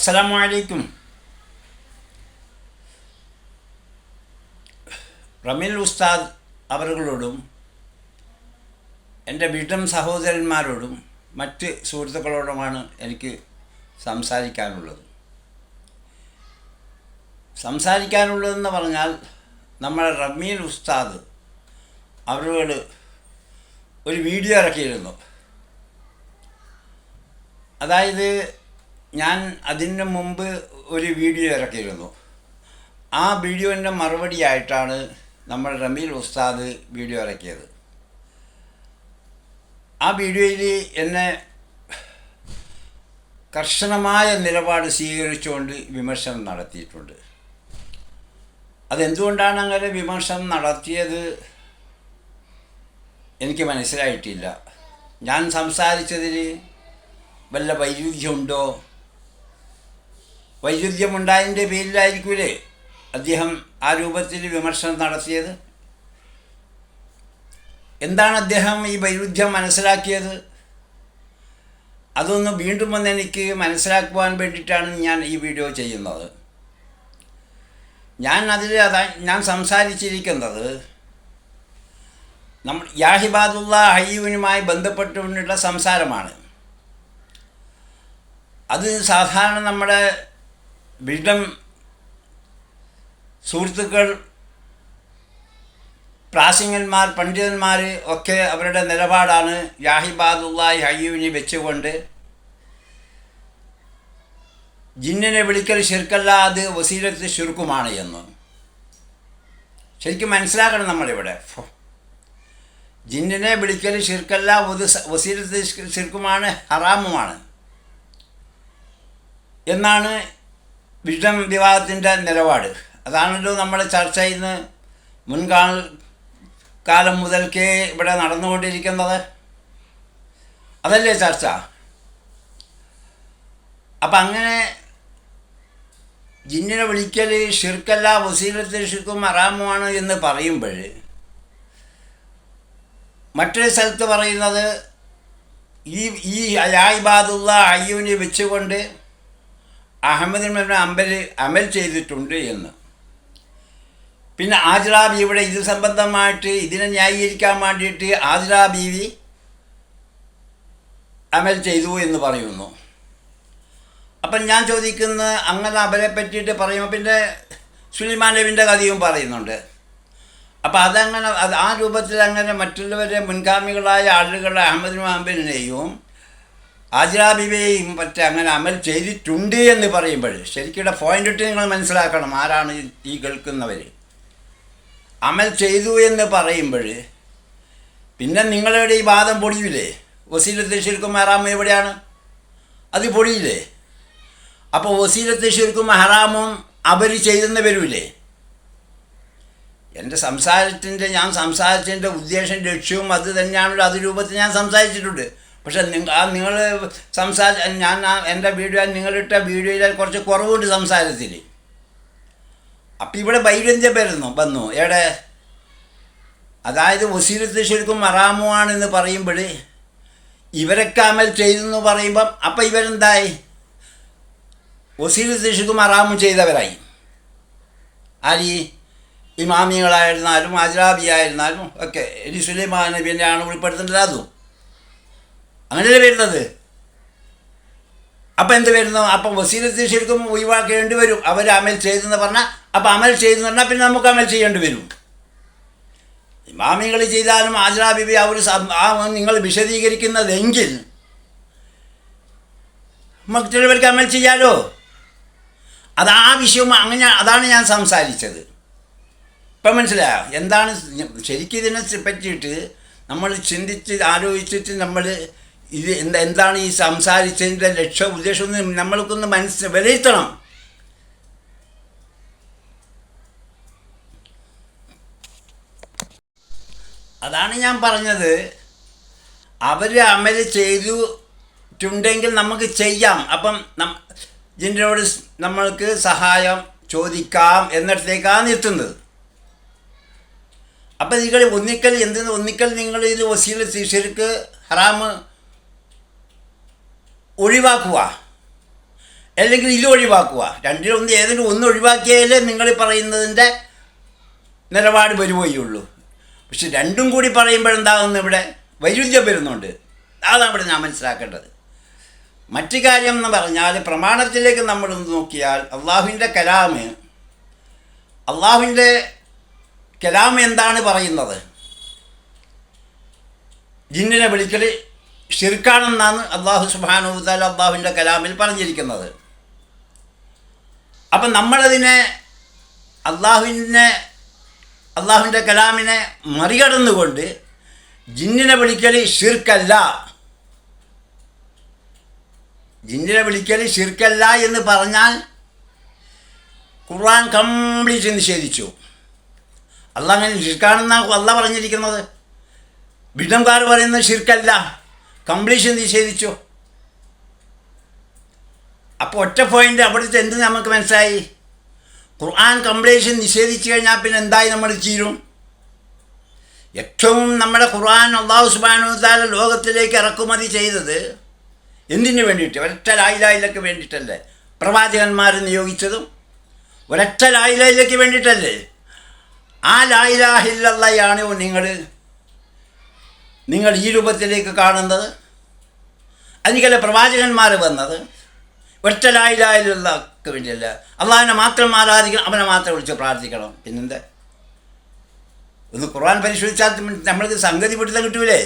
അസ്സലാമു അലൈക്കും. റമിൽ ഉസ്താദ് അവരുകളോടും എന്റെ വീട്ടം സഹോദരന്മാരോടും മറ്റ് സുഹൃത്തുക്കളോടുമാണ് എനിക്ക് സംസാരിക്കാനുള്ളത്. സംസാരിക്കാനുള്ളതെന്ന് പറഞ്ഞാൽ നമ്മുടെ റമീൽ ഉസ്താദ് അവരോട് ഒരു വീഡിയോ ഇറക്കിയിരുന്നു. അതായത് ഞാൻ അതിന് മുമ്പ് ഒരു വീഡിയോ ഇറക്കിയിരുന്നു. ആ വീഡിയോന്റെ മറുപടിയായിട്ടാണ് നമ്മൾ റമീൽ ഉസ്താദ് വീഡിയോ ഇറക്കിയത്. ആ വീഡിയോയിൽ എന്നെ കർശനമായ നിലപാട് സ്വീകരിച്ചുകൊണ്ട് വിമർശനം നടത്തിയിട്ടുണ്ട്. അതെന്തുകൊണ്ടാണ് അങ്ങനെ വിമർശനം നടത്തിയത് എനിക്ക് മനസ്സിലായിട്ടില്ല. ഞാൻ സംസാരിച്ചതിൽ വല്ല വൈരുദ്ധ്യമുണ്ടോ? വൈരുദ്ധ്യമുണ്ടായതിന്റെ പേരിലായിരിക്കൂലേ അദ്ദേഹം ആ രൂപത്തിൽ വിമർശനം നടത്തിയത്? എന്താണ് അദ്ദേഹം ഈ വൈരുദ്ധ്യം മനസ്സിലാക്കിയത്? അതൊന്ന് വീണ്ടും വന്ന് എനിക്ക് മനസ്സിലാക്കുവാൻ വേണ്ടിയിട്ടാണ് ഞാൻ ഈ വീഡിയോ ചെയ്യുന്നത്. ഞാൻ അതിൽ അതാ ഞാൻ സംസാരിച്ചിരിക്കുന്നത് നമ്മൾ യാഹിബാദുള്ള ഹയ്യുവിനുമായി ബന്ധപ്പെട്ടുകൊണ്ടുള്ള സംസാരമാണ്. അത് സാധാരണ നമ്മുടെ വിഡം സുഹൃത്തുക്കൾ പ്രാസിംഗന്മാർ പണ്ഡിതന്മാർ ഒക്കെ അവരുടെ നിലപാടാണ് യാഹിബാദുല്ലായി ഹയ്യൂവിനെ വെച്ചുകൊണ്ട്. ജിന്നിനെ വിളിക്കൽ ശിർക്കല്ല അത് വസീലത്ത് ശുരുക്കുമാണ് എന്ന്. ശരിക്കും മനസ്സിലാക്കണം നമ്മളിവിടെ. ജിന്നിനെ വിളിക്കൽ ശിർക്കല്ല വസീലത്ത് ശിർക്കുമാണ് ഹറാമുമാണ്. എന്നാണ് വിഷം വിവാഹത്തിന്റെ നിലപാട്. അതാണല്ലോ നമ്മൾ ചർച്ച ചെയ്യുന്ന മുൻകാല കാലം മുതൽക്കേ ഇവിടെ നടന്നുകൊണ്ടിരിക്കുന്നത്. അതല്ലേ ചർച്ച? അപ്പം അങ്ങനെ ജിന്നിനെ വിളിക്കൽ ഷിർക്കല്ല വസീലത്തിൽ ഷിർക്കും അറാമുമാണ് എന്ന് പറയുമ്പോൾ മറ്റൊരു സ്ഥലത്ത് പറയുന്നത് ഈ ഈ അയായിബാദുള്ള അയ്യൂനെ വെച്ചുകൊണ്ട് അഹമ്മദിൻ അമ്പൽ അമൽ ചെയ്തിട്ടുണ്ട് എന്ന്. പിന്നെ ആജ്ര ബീവിയുടെ ഇത് സംബന്ധമായിട്ട് ഇതിനെ ന്യായീകരിക്കാൻ വേണ്ടിയിട്ട് ആജ്ര ബീവി അമൽ ചെയ്തു എന്ന് പറയുന്നു. അപ്പം ഞാൻ ചോദിക്കുന്ന അങ്ങനെ അവരെ പറ്റിയിട്ട് പറയുമ്പോൾ പിന്നെ സുലിമാൻ നബിന്റെ കഥയും പറയുന്നുണ്ട്. അപ്പോൾ അതങ്ങനെ അത് ആ രൂപത്തിൽ അങ്ങനെ മറ്റുള്ളവരെ മുൻഗാമികളായ ആളുകളെ അഹമ്മദ് മുഹമ്മദിനെയും ആജ്ര ബിബിയെയും പറ്റി അങ്ങനെ അമൽ ചെയ്തിട്ടുണ്ട് എന്ന് പറയുമ്പോൾ ശരിക്കും പോയിന്റ് ഇട്ട് നിങ്ങൾ മനസ്സിലാക്കണം ആരാണ് ഈ കേൾക്കുന്നവർ അമൽ ചെയ്തു എന്ന് പറയുമ്പോൾ പിന്നെ നിങ്ങളുടെ ഈ വാദം പൊടിയില്ലേ വസീലത്ത് ശരിക്കും ഹറാം എവിടെയാണ്? അത് പൊടിയില്ലേ? അപ്പോൾ വസീലത്ത് ശരിക്കും ഹറാമും അവർ ചെയ്തെന്ന് വരൂലേ? എന്റെ സംസാരത്തിന്റെ ഞാൻ സംസാരിച്ചതിന്റെ ഉദ്ദേശം ലക്ഷ്യവും അത് തന്നെയാണല്ലോ. അത് രൂപത്തിൽ ഞാൻ സംസാരിച്ചിട്ടുണ്ട്. പക്ഷെ നിങ്ങൾ ആ നിങ്ങൾ സംസാര ഞാൻ ആ എന്റെ വീഡിയോ നിങ്ങളിട്ട വീഡിയോയിൽ കുറച്ച് കുറവുണ്ട് സംസാരത്തിൽ അപ്പം ഇവിടെ വൈരുദ്ധ്യം വരുന്നു വന്നു. എവിടെ? അതായത് വസീലത്ത് ശരിക്കും മറാമുവാണെന്ന് പറയുമ്പോൾ ഇവരൊക്കെ അമൽ ചെയ്തെന്ന് പറയുമ്പം അപ്പം ഇവരെന്തായി? വസീലത്ത് ശരിക്കും മറാമു ചെയ്തവരായി. ആരി? ഇമാമികളായിരുന്നാലും ആജാബിയായിരുന്നാലും ഒക്കെ. ഇനി സുലൈമാൻ ആണ് ഉൾപ്പെടുത്തേണ്ടത് അതും. അങ്ങനെയല്ലേ വരുന്നത്? അപ്പം എന്ത് വരുന്നു? അപ്പം വസീലത്ത് ശരിക്കും ഒഴിവാക്കേണ്ടി വരും. അവർ അമൽ ചെയ്തെന്ന് പറഞ്ഞാൽ അപ്പം അമൽ ചെയ്തെന്ന് പറഞ്ഞാൽ പിന്നെ നമുക്ക് അമൽ ചെയ്യേണ്ടി വരും. ഇമാമികൾ ചെയ്താലും ആജറ ബിബി അവർ ആ നിങ്ങൾ വിശദീകരിക്കുന്നതെങ്കിൽ നമുക്ക് ചിലവർക്ക് അമൽ ചെയ്യാലോ? അത് ആ വിഷയം അങ്ങനെ അതാണ് ഞാൻ സംസാരിച്ചത്. ഇപ്പം മനസ്സിലായോ? എന്താണ് ശരിക്കും ഇതിനെ പറ്റിയിട്ട് നമ്മൾ ചിന്തിച്ച് ആലോചിച്ചിട്ട് നമ്മൾ ഇത് എന്താ എന്താണ് ഈ സംസാരിച്ചതിന്റെ ലക്ഷ്യ ഉദ്ദേശം നമ്മൾക്കൊന്ന് മനസ്സ് വിലയിരുത്തണം. അതാണ് ഞാൻ പറഞ്ഞത്. അവർ അമൽ ചെയ്തിട്ടുണ്ടെങ്കിൽ നമുക്ക് ചെയ്യാം. അപ്പം നം നമ്മൾക്ക് സഹായം ചോദിക്കാം എന്നിടത്തേക്കാണ് എത്തുന്നത്. അപ്പം നിങ്ങൾ ഒന്നിക്കൽ എന്തെന്ന് ഒന്നിക്കൽ നിങ്ങൾ ഇത് വസീല ശരിക്ക് ഹറാമ് ഒഴിവാക്കുക. അല്ലെങ്കിൽ ഇത് ഒഴിവാക്കുക. രണ്ടിലൊന്ന് ഏതെങ്കിലും ഒന്ന് ഒഴിവാക്കിയാലേ നിങ്ങൾ പറയുന്നതിന്റെ നിലപാട് വരുകയുള്ളൂ പക്ഷെ രണ്ടും കൂടി പറയുമ്പോഴെന്താകുന്നു ഇവിടെ? വൈരുദ്ധ്യം വരുന്നുണ്ട്. അതാണ് ഇവിടെ ഞാൻ മനസ്സിലാക്കേണ്ടത്. മറ്റു കാര്യം എന്ന് പറഞ്ഞാൽ പ്രമാണത്തിലേക്ക് നമ്മൾ നോക്കിയാൽ അള്ളാഹുവിന്റെ കലാമ് അള്ളാഹുവിന്റെ കലാമ് എന്താണ് പറയുന്നത്? ജിന്നിനെ വിളിക്കൽ ഷിർക്കാണെന്നാണ് അള്ളാഹു സുബാനുത്താൽ അള്ളാഹുവിന്റെ കലാമിൽ പറഞ്ഞിരിക്കുന്നത്. അപ്പം നമ്മളതിനെ അള്ളാഹുവിനെ അള്ളാഹുവിന്റെ കലാമിനെ മറികടന്നുകൊണ്ട് ജിന്നിനെ വിളിക്കൽ ഷിർക്കല്ല ജിന്നിനെ വിളിക്കൽ ഷിർക്കല്ല എന്ന് പറഞ്ഞാൽ ഖുർആൻ കംപ്ലീറ്റ് നിഷേധിച്ചു. അല്ല ഷിർക്കാണെന്നാണ് അല്ല പറഞ്ഞിരിക്കുന്നത്. വിഡംകാർ പറയുന്നത് ഷിർക്കല്ല കംപ്ലീഷൻ നിഷേധിച്ചു. അപ്പോൾ ഒറ്റ പോയിന്റ് അവിടുത്തെ എന്ത് നമുക്ക് മനസ്സിലായി? ഖുർആൻ കംപ്ലീഷൻ നിഷേധിച്ചു കഴിഞ്ഞാൽ പിന്നെ എന്തായി നമ്മൾ ചീരും ഏറ്റവും നമ്മുടെ ഖുർആൻ അള്ളാഹു സുബാനുത്താല ലോകത്തിലേക്ക് ഇറക്കുമതി ചെയ്തത് എന്തിനു വേണ്ടിയിട്ട്? ഒരൊറ്റ ലായിലായിലേക്ക് വേണ്ടിയിട്ടല്ലേ? പ്രവാചകന്മാർ നിയോഗിച്ചതും ഒരൊറ്റ ലായിലായിലേക്ക് വേണ്ടിയിട്ടല്ലേ? ആ ലായിലാഹില്ലയാണ് നിങ്ങൾ നിങ്ങൾ ഈ രൂപത്തിലേക്ക് കാണുന്നത്? അതിനല്ലേ പ്രവാചകന്മാർ വന്നത് ഒറ്റലായിലായാലുള്ളവർക്ക് വേണ്ടിയല്ല. അള്ളാഹിനെ മാത്രം ആരാധിക്കണം അവനെ മാത്രം വിളിച്ച് പ്രാർത്ഥിക്കണം. പിന്നെന്താ? ഒന്ന് ഖുർആൻ പരിശോധിച്ചാൽ നമ്മൾക്ക് സംഗതി പിടുത്തം കിട്ടൂലേ?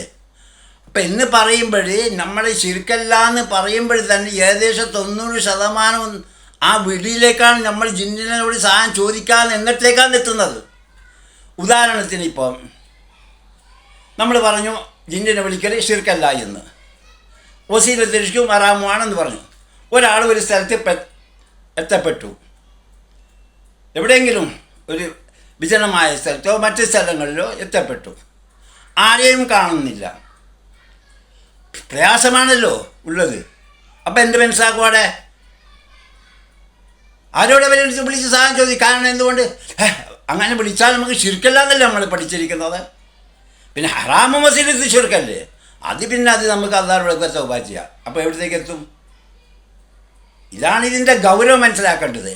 അപ്പം എന്ന് പറയുമ്പോൾ നമ്മൾ ശരിക്കല്ല എന്ന് പറയുമ്പോൾ തന്നെ ഏകദേശം തൊണ്ണൂറ് ശതമാനം ആ വിടിയിലേക്കാണ് നമ്മൾ ജിന്നിനോട് സഹായം ചോദിക്കാൻ എന്നിട്ടേക്കാണ് എത്തുന്നത്? ഉദാഹരണത്തിന് ഇപ്പം നമ്മൾ പറഞ്ഞു ജിന്നിനെ വിളിക്കൽ ഷിർക്കല്ല എന്ന്. വസീലത്തിരിക്കും അറാമുവാണെന്ന് പറഞ്ഞു. ഒരാൾ ഒരു സ്ഥലത്ത് എത്തപ്പെട്ടു. എവിടെയെങ്കിലും ഒരു വിജനമായ സ്ഥലത്തോ മറ്റ് സ്ഥലങ്ങളിലോ എത്തപ്പെട്ടു. ആരെയും കാണുന്നില്ല. പ്രയാസമാണല്ലോ ഉള്ളത്. അപ്പം എന്ത് മനസ്സിലാക്കും അവിടെ? ആരോടെ വിളിച്ച് വിളിച്ച് സഹായം ചോദിക്കും? കാരണം എന്തുകൊണ്ട്? അങ്ങനെ വിളിച്ചാൽ നമുക്ക് ശരിക്കല്ലാന്നല്ലേ നമ്മൾ പഠിച്ചിരിക്കുന്നത്? പിന്നെ ഹറാമ മസീദ് ശിർക്കല്ലേ അത് പിന്നെ അത് നമുക്ക് അള്ളാഹുടെ തൗബ ചെയ്യാം. അപ്പോൾ എവിടത്തേക്ക് എത്തും? ഇതാണ് ഇതിന്റെ ഗൗരവം മനസ്സിലാക്കേണ്ടത്.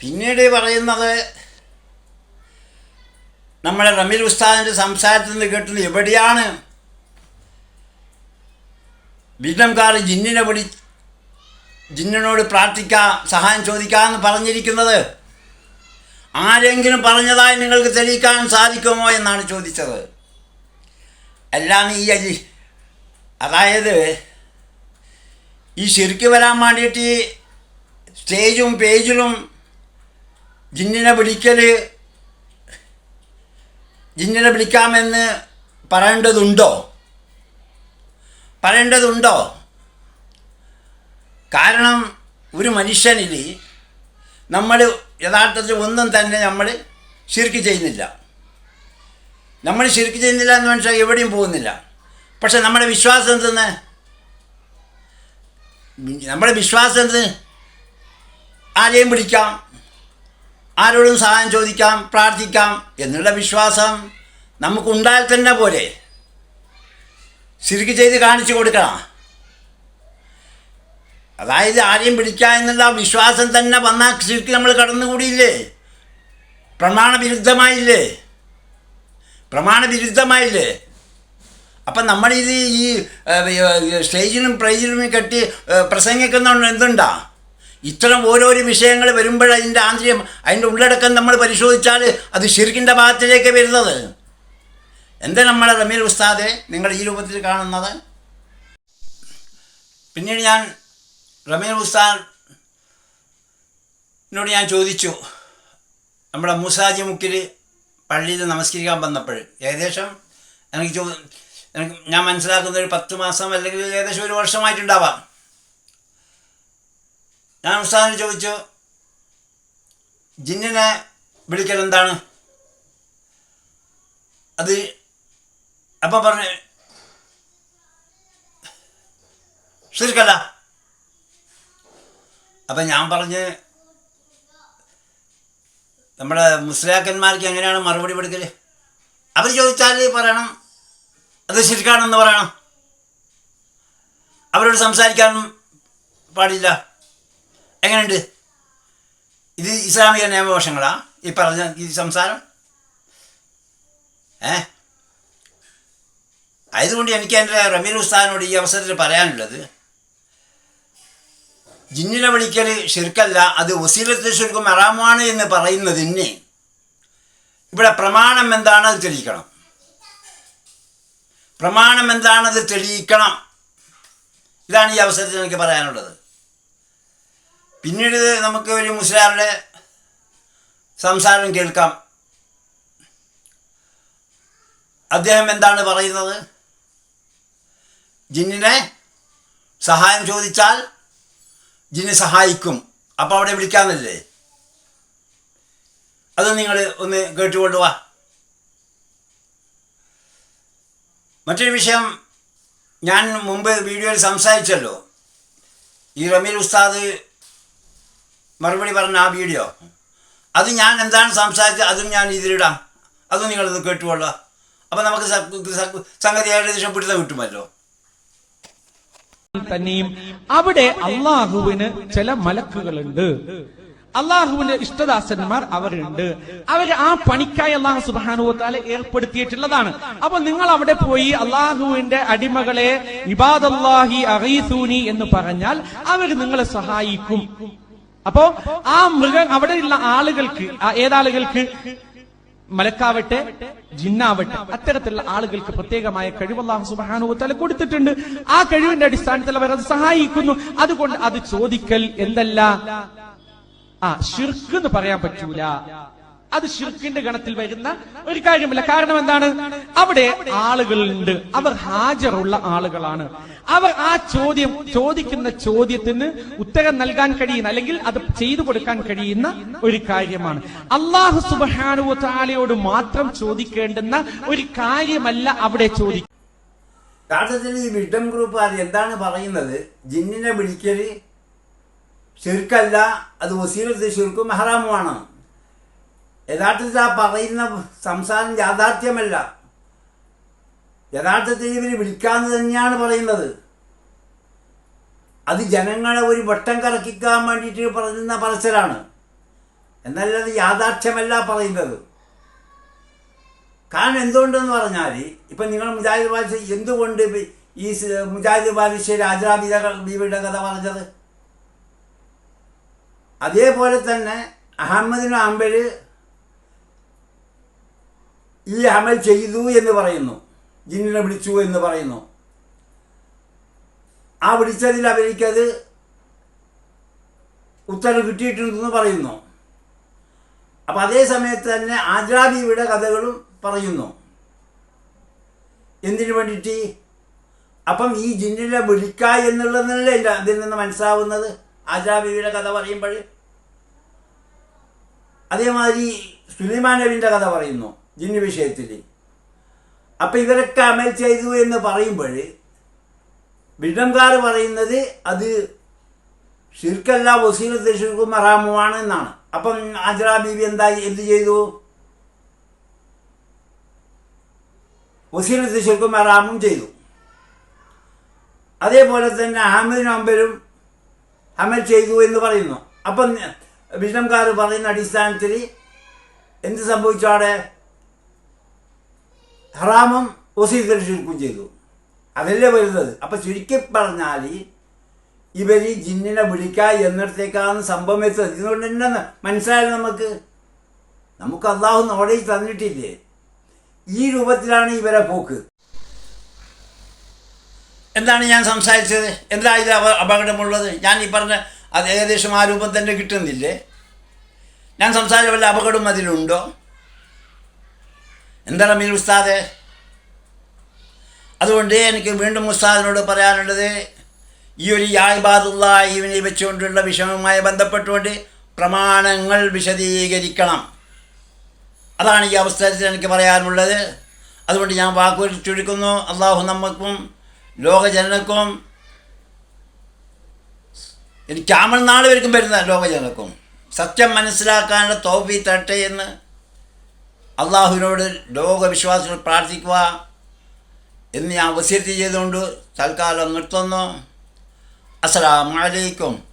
പിന്നീട് പറയുന്നത് നമ്മുടെ റമീൽ ഉസ്താദിന്റെ സംസാരത്തിൽ നിന്ന് കേട്ടത് എവിടെയാണ്? വിഘ്നംകാർ ജിന്നിനെ വിളി ജിന്നിനോട് പ്രാർത്ഥിക്കാം സഹായം ചോദിക്കാമെന്ന് പറഞ്ഞിരിക്കുന്നത്. ആരെങ്കിലും പറഞ്ഞതായി നിങ്ങൾക്ക് തെളിയിക്കാൻ സാധിക്കുമോ എന്നാണ് ചോദിച്ചത്. എല്ലാം ഈ അരി അതായത് ഈ ശരിക്ക് വരാൻ വേണ്ടിയിട്ട് സ്റ്റേജും പേജിലും ജിന്നിനെ വിളിക്കൽ ജിന്നിനെ വിളിക്കാമെന്ന് പറയേണ്ടതുണ്ടോ? പറയേണ്ടതുണ്ടോ? കാരണം ഒരു മനുഷ്യനിൽ നമ്മൾ യഥാർത്ഥത്തിൽ ഒന്നും തന്നെ നമ്മൾ ശിർക്ക് ചെയ്യുന്നില്ല. നമ്മൾ ശിർക്ക് ചെയ്യുന്നില്ല എന്ന് മനസ്സിലാക്കി എവിടെയും പോകുന്നില്ല. പക്ഷെ നമ്മുടെ വിശ്വാസം എന്തെന്ന്? നമ്മുടെ വിശ്വാസം എന്ത് ആരെയും പിടിക്കാം ആരോടും സഹായം ചോദിക്കാം പ്രാർത്ഥിക്കാം എന്നുള്ള വിശ്വാസം നമുക്കുണ്ടായാൽ തന്നെ പോലെ ശരിക്ക് ചെയ്ത് കാണിച്ചു കൊടുക്കണം. അതായത് ആരെയും പിടിക്കുക എന്നുള്ള വിശ്വാസം തന്നെ വന്നാൽ സ്ഥിതിക്ക് നമ്മൾ കടന്നുകൂടിയില്ലേ? പ്രമാണവിരുദ്ധമായില്ലേ? പ്രമാണവിരുദ്ധമായില്ലേ? അപ്പം നമ്മളിത് ഈ സ്റ്റേജിനും പ്രൈജിലും കെട്ടി പ്രസംഗിക്കുന്നതുകൊണ്ട് പ്രസംഗിക്കുന്ന എന്തുണ്ടാ? ഇത്തരം ഓരോരോ വിഷയങ്ങൾ വരുമ്പോൾ അതിന്റെ ആന്തരികം അതിന്റെ ഉള്ളടക്കം നമ്മൾ പരിശോധിച്ചാൽ അത് ശരിക്കിന്റെ ഭാഗത്തിലേക്ക് വരുന്നത്. എന്താ നമ്മളെ റമീൽ ഉസ്താദെ? നിങ്ങൾ ഈ രൂപത്തിൽ കാണുന്നത്? പിന്നീട് ഞാൻ റമീൽ ഉസ്താനോട് ഞാൻ ചോദിച്ചു നമ്മുടെ മൂസാജി മുക്കിൽ പള്ളിയിൽ നമസ്കരിക്കാൻ വന്നപ്പോൾ ഏകദേശം എനിക്ക് ചോ എനിക്ക് ഞാൻ മനസ്സിലാക്കുന്ന ഒരു പത്ത് മാസം അല്ലെങ്കിൽ ഏകദേശം ഒരു വർഷമായിട്ടുണ്ടാവാം. ഞാൻ ഉസ്താദിന് ചോദിച്ചു ജിന്നിനെ വിളിക്കൽ എന്താണ്? അത് അപ്പം പറഞ്ഞു ശരിക്കല്ല അപ്പം ഞാൻ പറഞ്ഞ് നമ്മുടെ മുസ്ലിയാക്കന്മാർക്ക് എങ്ങനെയാണ് മറുപടി കൊടുക്കൽ അവർ ചോദിച്ചാൽ പറയണം അത് ശരിക്കാണെന്ന് പറയണം. അവരോട് സംസാരിക്കാനും പാടില്ല. എങ്ങനെയുണ്ട്? ഇത് ഇസ്ലാമിക നിയമവശങ്ങളാ ഈ പറഞ്ഞ ഈ സംസാരം? ഏ? ആയതുകൊണ്ട് എനിക്ക് എന്റെ റമീൽ ഉസ്താദിനോട് ഈ അവസരത്തിൽ പറയാനുള്ളത് ജിന്നിനെ വിളിക്കൽ ശിർക്കല്ല അത് വസീലത്തെ ശിർക്കും മറാമാണ് എന്ന് പറയുന്നതിന് ഇവിടെ പ്രമാണം എന്താണ് അത് തെളിയിക്കണം. പ്രമാണം എന്താണത് തെളിയിക്കണം. ഇതാണ് ഈ അവസരത്തിൽ എനിക്ക് പറയാനുള്ളത്. പിന്നീട് നമുക്ക് ഒരു മുസ്ലിയാരുടെ സംസാരം കേൾക്കാം. അദ്ദേഹം എന്താണ് പറയുന്നത്? ജിന്നിനെ സഹായം ചോദിച്ചാൽ ജിന്നെ സഹായിക്കും. അപ്പോൾ അവിടെ വിളിക്കാമെന്നല്ലേ അത് നിങ്ങൾ ഒന്ന് കേട്ടുകൊണ്ട് വാ. മറ്റൊരു വിഷയം ഞാൻ മുമ്പ് വീഡിയോയിൽ സംസാരിച്ചല്ലോ. ഈ റമീൽ ഉസ്താദ് മറുപടി പറഞ്ഞ ആ വീഡിയോ. അത് ഞാൻ എന്താണ് സംസാരിച്ചത് അതും ഞാൻ ഇതിലിടാം. അതും നിങ്ങളത് കേട്ടുകൊള്ളാം അപ്പം നമുക്ക് സംഗതി ഏകദേശം പിടുത്തം കിട്ടുമല്ലോ. തന്നെയും അവിടെ അള്ളാഹുവിന് ചില മലക്കുകളുണ്ട്. അള്ളാഹുവിന്റെ ഇഷ്ടദാസന്മാർ അവരുണ്ട്. അവർ ആ പണിക്കായി അള്ളാഹു സുബാനുവത്താലെ ഏർപ്പെടുത്തിയിട്ടുള്ളതാണ്. അപ്പൊ നിങ്ങൾ അവിടെ പോയി അള്ളാഹുവിന്റെ അടിമകളെ ഇബാദല്ലാഹി അറീസൂനി എന്ന് പറഞ്ഞാൽ അവർ നിങ്ങളെ സഹായിക്കും. അപ്പോ ആ മൃഗം അവിടെയുള്ള ആളുകൾക്ക് ഏതാളുകൾക്ക് മലക്കാവട്ടെ ജിന്നാവട്ടെ അത്തരത്തിലുള്ള ആളുകൾക്ക് പ്രത്യേകമായ കഴിവ് അള്ളാഹു തല കൊടുത്തിട്ടുണ്ട്. ആ കഴിവിന്റെ അടിസ്ഥാനത്തിൽ അവർ അത് സഹായിക്കുന്നു. അതുകൊണ്ട് അത് ചോദിക്കൽ എന്തല്ല? ആ ഷിർക്ക് എന്ന് പറയാൻ പറ്റൂല. അത് ഷിർക്കിന്റെ ഗണത്തിൽ വരുന്ന ഒരു കാര്യമില്ല. കാരണം എന്താണ്? അവിടെ ആളുകളുണ്ട്. അവർ ഹാജറുള്ള ആളുകളാണ്. അവർ ആ ചോദ്യം ചോദിക്കുന്ന ചോദ്യത്തിന് ഉത്തരം നൽകാൻ കഴിയുന്ന അല്ലെങ്കിൽ അത് ചെയ്തു കൊടുക്കാൻ കഴിയുന്ന ഒരു കാര്യമാണ്. അള്ളാഹു സുബാനുവ താലയോട് മാത്രം ചോദിക്കേണ്ടുന്ന ഒരു കാര്യമല്ല അവിടെ ചോദിക്കുക യഥാർത്ഥത്തിൽ ഈ വിഡം ഗ്രൂപ്പ് അത് എന്താണ് പറയുന്നത്? ജിന്നിനെ വിളിക്കൽ ശിർക്കല്ല അത് വസീലത്ത് ശിർക്കും ഹറാമുമാണ് യഥാർത്ഥത്തിൽ ആ പറയുന്ന സംസാരം യാഥാർത്ഥ്യമല്ല. യഥാർത്ഥത്തിൽ ഇവർ വിൽക്കാന്ന് തന്നെയാണ് പറയുന്നത്. അത് ജനങ്ങളെ ഒരു വട്ടം കറക്കിക്കാൻ വേണ്ടിയിട്ട് പറയുന്ന പറച്ചിലാണ്. എന്നല്ലത് യാഥാർത്ഥ്യമല്ല പറയുന്നത്. കാരണം എന്തുകൊണ്ടെന്ന് പറഞ്ഞാൽ ഇപ്പം നിങ്ങൾ മുജാഹിദ് ബാലിശ എന്തുകൊണ്ട് ഈ മുജാഹിദ് ബാലിശ്ശേരി ആജാബിത ബീവിയുടെ കഥ പറഞ്ഞത്? അതേപോലെ തന്നെ അഹമ്മദിനും അമ്പൽ ഈ അമൽ ചെയ്തു എന്ന് പറയുന്നു. ജിന്നിനെ വിളിച്ചു എന്ന് പറയുന്നു. ആ വിളിച്ചതിൽ അവർക്കത് ഉത്തരം കിട്ടിയിട്ടുണ്ടെന്ന് പറയുന്നു. അപ്പം അതേ സമയത്ത് തന്നെ ആജാബിയുടെ കഥകളും പറയുന്നു. എന്തിനു വേണ്ടിയിട്ട്? അപ്പം ഈ ജിന്നിനെ വിളിക്ക എന്നുള്ളതല്ലേ അതിൽ നിന്ന് മനസ്സിലാവുന്നത് ആജാബിയുടെ കഥ പറയുമ്പോൾ. അതേമാതിരി സുലൈമാൻ നബിന്റെ കഥ പറയുന്നു. ജിന്ന് വിഷയത്തിൽ അപ്പം ഇവരൊക്കെ അമൽ ചെയ്തു എന്ന് പറയുമ്പോൾ ബിഡംകാർ പറയുന്നത് അത് ഷിർക്കല്ല വസീലത്ത് ഷിർക്കും മറാമുമാണ് എന്നാണ്. അപ്പം ആജറ ബീവി എന്താ എന്ത് ചെയ്തു? വസീലത്ത് ഷിർക്കും മറാമും ചെയ്തു. അതേപോലെ തന്നെ അഹമ്മദ് നമ്പരും അമൽ ചെയ്തു എന്ന് പറയുന്നു. അപ്പം ബിഷ്ണംകാർ പറയുന്ന അടിസ്ഥാനത്തിൽ എന്ത് സംഭവിച്ചു അവിടെ? ഹറാമും വസീലത്തിൽ ഷിർക്കും ചെയ്തു. അതല്ലേ വരുന്നത്? അപ്പം ചുരുക്കി പറഞ്ഞാൽ ഇവർ ഈ ജിന്നിനെ വിളിക്കുക എന്നിടത്തേക്കാണ് സംഭവം എത്തുന്നത് ഇതുകൊണ്ട് തന്നെ മനസ്സിലായത് നമുക്ക്? നമുക്ക് അള്ളാഹു നോളേജ് തന്നിട്ടില്ലേ? ഈ രൂപത്തിലാണ് ഇവരെ പോക്ക്. എന്താണ് ഞാൻ സംസാരിച്ചത്? എന്താ ഇത് അപ- അപകടമുള്ളത്? ഞാൻ ഈ പറഞ്ഞ അത് ഏകദേശം ആ രൂപം തന്നെ കിട്ടുന്നില്ലേ? ഞാൻ സംസാരിച്ച വല്ല അപകടം അതിലുണ്ടോ? എന്താണ് മീൻ ഉസ്താദ്? അതുകൊണ്ട് എനിക്ക് വീണ്ടും ഉസ്താദിനോട് പറയാനുള്ളത് ഈ ഒരു യായ്ബാദുള്ള ഇവനെ വെച്ചുകൊണ്ടുള്ള വിഷമവുമായി ബന്ധപ്പെട്ടുകൊണ്ട് പ്രമാണങ്ങൾ വിശദീകരിക്കണം. അതാണ് ഈ അവസരത്തിൽ എനിക്ക് പറയാനുള്ളത്. അതുകൊണ്ട് ഞാൻ വാക്കുകൾ ചുരുക്കുന്നു. അള്ളാഹു നമുക്കും ലോകജനക്കും എനിക്ക് ക്യാമൽ നാൾ വരെക്കും വരുന്ന ലോകജനക്കും സത്യം മനസ്സിലാക്കാനുള്ള തോഫി തട്ടെ എന്ന് അള്ളാഹുവിനോട് ലോകവിശ്വാസികൾ പ്രാർത്ഥിക്കുക എന്ന് ഞാൻ വസീർത്തി ചെയ്തുകൊണ്ട് തൽക്കാലം നിർത്തുന്നു. അസ്സലാമു അലൈക്കും.